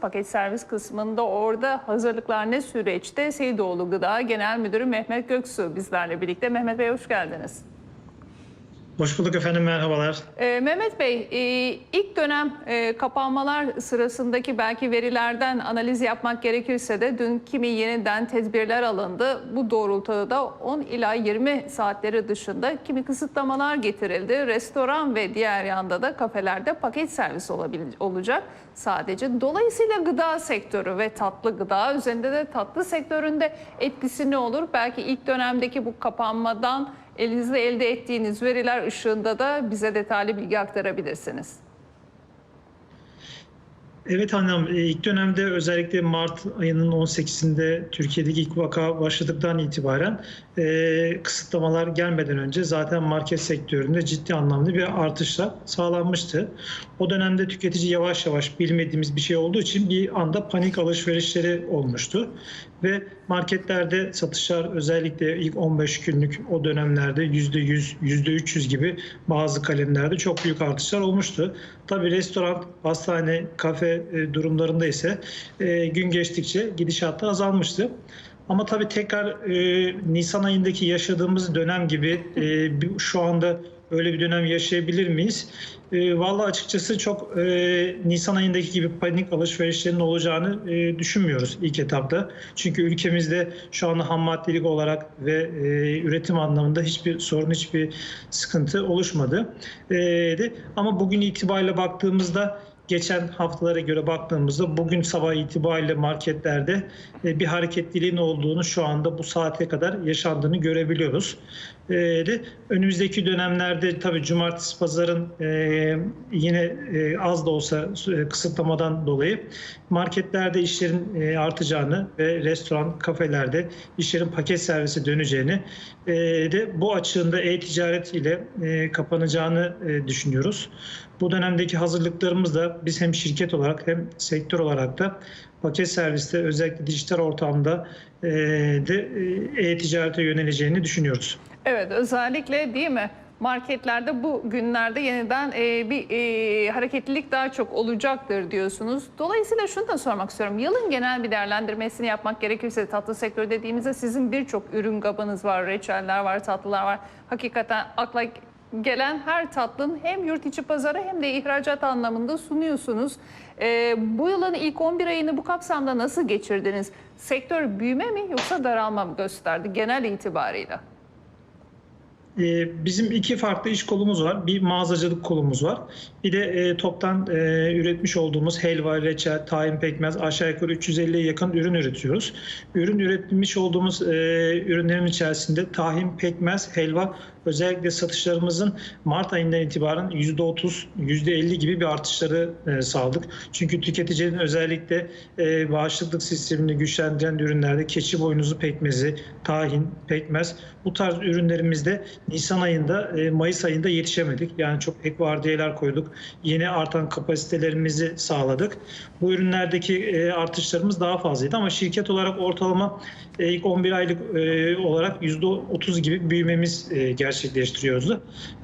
Paket servis kısmında orada hazırlıklar ne süreçte? Seydoğlu Gıda Genel Müdürü Mehmet Göksu bizlerle birlikte. Mehmet Bey hoş geldiniz. Hoş bulduk efendim merhabalar. Ee, Mehmet Bey, e, ilk dönem e, kapanmalar sırasındaki belki verilerden analiz yapmak gerekirse de dün kimi yeniden tedbirler alındı. Bu doğrultuda da 10 ila 20 saatleri dışında kimi kısıtlamalar getirildi. Restoran ve diğer yanda da kafelerde paket servis olacak sadece. Dolayısıyla gıda sektörü ve tatlı gıda üzerinde de tatlı sektöründe etkisi ne olur? Belki ilk dönemdeki bu kapanmadan elinizde elde ettiğiniz veriler ışığında da bize detaylı bilgi aktarabilirsiniz. Evet Hanım e, ilk dönemde özellikle Mart ayının 18'inde Türkiye'deki ilk vaka başladıktan itibaren e, kısıtlamalar gelmeden önce zaten market sektöründe ciddi anlamda bir artışla sağlanmıştı. O dönemde tüketici yavaş yavaş bilmediğimiz bir şey olduğu için bir anda panik alışverişleri olmuştu. Ve marketlerde satışlar özellikle ilk 15 günlük o dönemlerde %100, %300 gibi bazı kalemlerde çok büyük artışlar olmuştu. Tabii restoran, hastane, kafe e, durumlarında ise e, gün geçtikçe gidişatlar azalmıştı. Ama tabii tekrar e, Nisan ayındaki yaşadığımız dönem gibi şu anda öyle bir dönem yaşayabilir miyiz? E, Vallahi açıkçası çok Nisan ayındaki gibi panik alışverişlerin olacağını düşünmüyoruz ilk etapta. Çünkü ülkemizde şu anda ham maddelik olarak ve üretim anlamında hiçbir sorun, hiçbir sıkıntı oluşmadı. Ama bugün itibariyle baktığımızda geçen haftalara göre baktığımızda bugün sabah itibariyle marketlerde e, bir hareketliliğin olduğunu şu anda bu saate kadar yaşandığını görebiliyoruz. E, de önümüzdeki dönemlerde tabii cumartesi pazarın e, yine az da olsa kısıtlamadan dolayı marketlerde işlerin artacağını ve restoran, kafelerde işlerin paket servise döneceğini de bu açığında e-ticaret ile kapanacağını düşünüyoruz. Bu dönemdeki hazırlıklarımız da biz hem şirket olarak hem sektör olarak da paket serviste özellikle dijital ortamda e, de e, e-ticarete yöneleceğini düşünüyoruz. Evet özellikle değil mi? Marketlerde bu günlerde yeniden e, bir e, hareketlilik daha çok olacaktır diyorsunuz. Dolayısıyla şunu da sormak istiyorum. Yılın genel bir değerlendirmesini yapmak gerekirse tatlı sektörü dediğimizde sizin birçok ürün kabınız var, reçeller var, tatlılar var. Hakikaten akla gelen her tatlının hem yurt içi pazara hem de ihracat anlamında sunuyorsunuz. E, bu yılın ilk 11 ayını bu kapsamda nasıl geçirdiniz? Sektör büyüme mi yoksa daralma mı gösterdi genel itibarıyla? Ee, Bizim iki farklı iş kolumuz var. Bir mağazacılık kolumuz var. Bir de e, toptan e, üretmiş olduğumuz helva, reçel, tahin pekmez aşağı yukarı 350'ye yakın ürün üretiyoruz. Ürün üretmiş olduğumuz e, ürünlerin içerisinde tahin, pekmez, helva özellikle satışlarımızın Mart ayından itibaren %30, %50 gibi bir artışları sağladık. Çünkü tüketicinin özellikle bağışıklık sistemini güçlendiren ürünlerde keçi boynuzu pekmezi, tahin, pekmez bu tarz ürünlerimizde Nisan ayında, e, Mayıs ayında yetişemedik. Yani çok ek vardiyalar koyduk. Yeni artan kapasitelerimizi sağladık. Bu ürünlerdeki e, artışlarımız daha fazlaydı ama şirket olarak ortalama e, ilk 11 aylık olarak %30 gibi büyümemiz e, gerçekleştiriyoruz.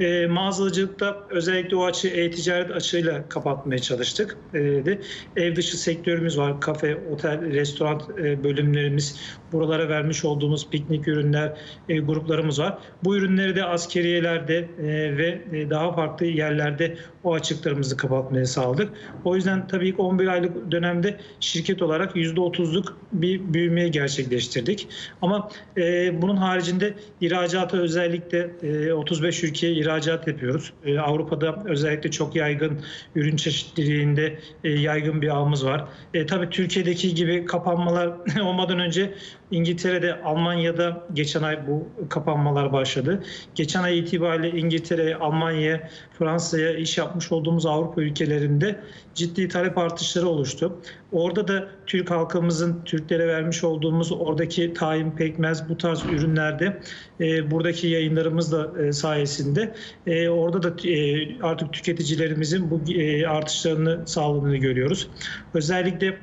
E, mağazacılıkta özellikle o açığı e-ticaret açığıyla kapatmaya çalıştık. E, ev dışı sektörümüz var. Kafe, otel, restoran bölümlerimiz, buralara vermiş olduğumuz piknik ürünler gruplarımız var. Bu ürünleri de askeriyelerde e, ve e, daha farklı yerlerde o açıklarımızı kapatmaya sağladık. O yüzden tabii ki 11 aylık dönemde şirket olarak %30'luk bir büyümeye gerçekleştirdik. Ama e, bunun haricinde ihracata özellikle e, 35 ülkeye ihracat yapıyoruz. E, Avrupa'da özellikle çok yaygın ürün çeşitliliğinde e, yaygın bir ağımız var. E, tabii Türkiye'deki gibi kapanmalar olmadan önce İngiltere'de, Almanya'da geçen ay bu kapanmalar başladı. Geçen ay itibariyle İngiltere, Almanya, Fransa'ya iş yapmış olduğumuz Avrupa ülkelerinde ciddi talep artışları oluştu. Orada da Türk halkımızın Türklere vermiş olduğumuz oradaki tahin, pekmez bu tarz ürünlerde e, buradaki yayınlarımız da e, sayesinde e, orada da e, artık tüketicilerimizin bu e, artışlarını sağladığını görüyoruz. Özellikle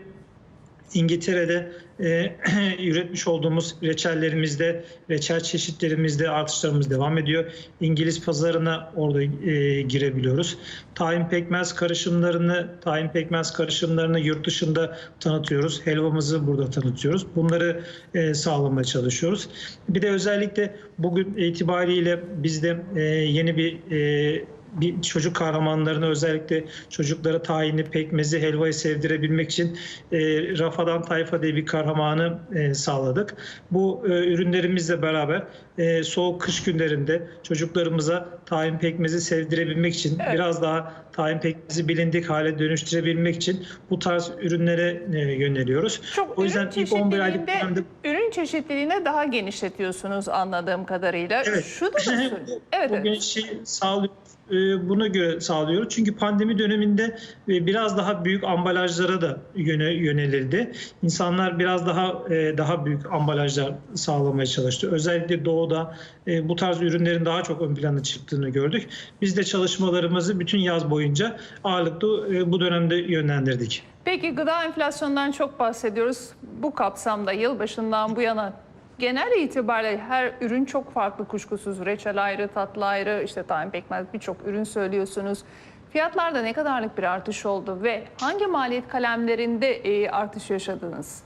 İngiltere'de e, üretmiş olduğumuz reçellerimizde, reçel çeşitlerimizde artışlarımız devam ediyor. İngiliz pazarına orada e, girebiliyoruz. Tahin pekmez karışımlarını, tahin pekmez karışımlarını yurt dışında tanıtıyoruz. Helvamızı burada tanıtıyoruz. Bunları e, sağlamaya çalışıyoruz. Bir de özellikle bugün itibariyle bizde e, yeni bir e, bir çocuk kahramanlarını özellikle çocuklara tayini, pekmezi, helvayı sevdirebilmek için e, Rafadan Tayfa diye bir kahramanı e, sağladık. Bu e, ürünlerimizle beraber e, soğuk kış günlerinde çocuklarımıza tahin pekmezi sevdirebilmek için Evet. biraz daha tahin pekmezi bilindik hale dönüştürebilmek için bu tarz ürünlere e, yöneliyoruz. Çok O yüzden ilk 11 aylık dönemde ürün çeşitliliğine daha genişletiyorsunuz anladığım kadarıyla. Evet. Şunu da söyle- Evet, evet. genişliği sağlıyoruz. e, Buna göre sağlıyoruz. Çünkü pandemi döneminde e, biraz daha büyük ambalajlara da yöne, yönelildi. İnsanlar biraz daha e, daha büyük ambalajlar sağlamaya çalıştı. Özellikle doğuda e, bu tarz ürünlerin daha çok ön plana çıktığını gördük. Biz de çalışmalarımızı bütün yaz boyunca ağırlıklı bu dönemde yönlendirdik. Peki gıda enflasyonundan çok bahsediyoruz. Bu kapsamda yılbaşından bu yana genel itibariyle her ürün çok farklı kuşkusuz. Reçel ayrı, tatlı ayrı, işte tahin pekmez birçok ürün söylüyorsunuz. Fiyatlarda ne kadarlık bir artış oldu ve hangi maliyet kalemlerinde artış yaşadınız?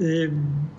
Ee,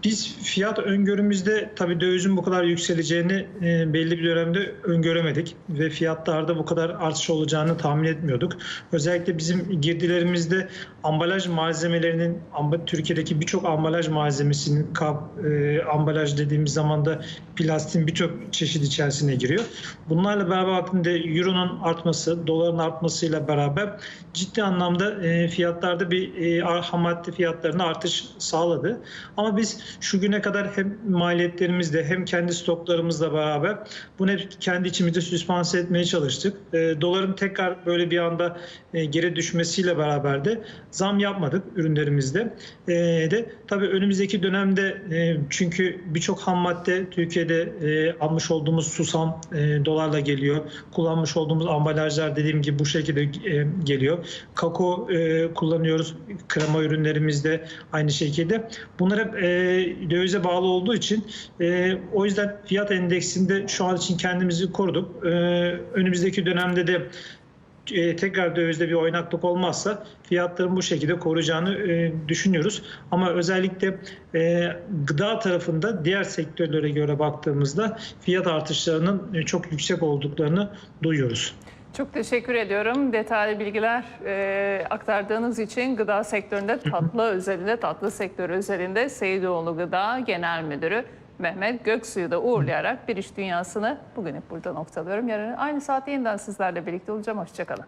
Biz fiyat öngörümüzde tabii dövizin bu kadar yükseleceğini e, belli bir dönemde öngöremedik ve fiyatlarda bu kadar artış olacağını tahmin etmiyorduk. Özellikle bizim girdilerimizde ambalaj malzemelerinin Türkiye'deki birçok ambalaj malzemesinin kap, e, ambalaj dediğimiz zaman da plastiğin birçok çeşit içerisine giriyor. Bunlarla beraber baktığında euronun artması, doların artmasıyla beraber ciddi anlamda e, fiyatlarda bir ham madde fiyatlarına artış sağladı. Ama biz şu güne kadar hem maliyetlerimizle hem kendi stoklarımızla beraber bunu hep kendi içimizde süspanse etmeye çalıştık. E, doların tekrar böyle bir anda e, geri düşmesiyle beraber de zam yapmadık ürünlerimizde. E, de tabii önümüzdeki dönemde e, çünkü birçok ham madde Türkiye'de e, almış olduğumuz susam e, dolarla geliyor. Kullanmış olduğumuz ambalajlar dediğim gibi bu şekilde e, geliyor. Kakao e, kullanıyoruz krema ürünlerimizde aynı şekilde. Bunlar hep e, dövize bağlı olduğu için e, o yüzden fiyat endeksinde şu an için kendimizi koruduk. E, önümüzdeki dönemde de e, tekrar dövizde bir oynaklık olmazsa fiyatların bu şekilde koruyacağını e, düşünüyoruz. Ama özellikle e, gıda tarafında diğer sektörlere göre baktığımızda fiyat artışlarının e, çok yüksek olduklarını duyuyoruz. Çok teşekkür ediyorum. Detaylı bilgiler e, aktardığınız için gıda sektöründe tatlı özelinde, tatlı sektörü özelinde Seyidoğlu Gıda Genel Müdürü Mehmet Göksu'yu da uğurlayarak bir iş dünyasını bugün hep burada noktalıyorum. Yarın aynı saatte yeniden sizlerle birlikte olacağım. Hoşçakalın.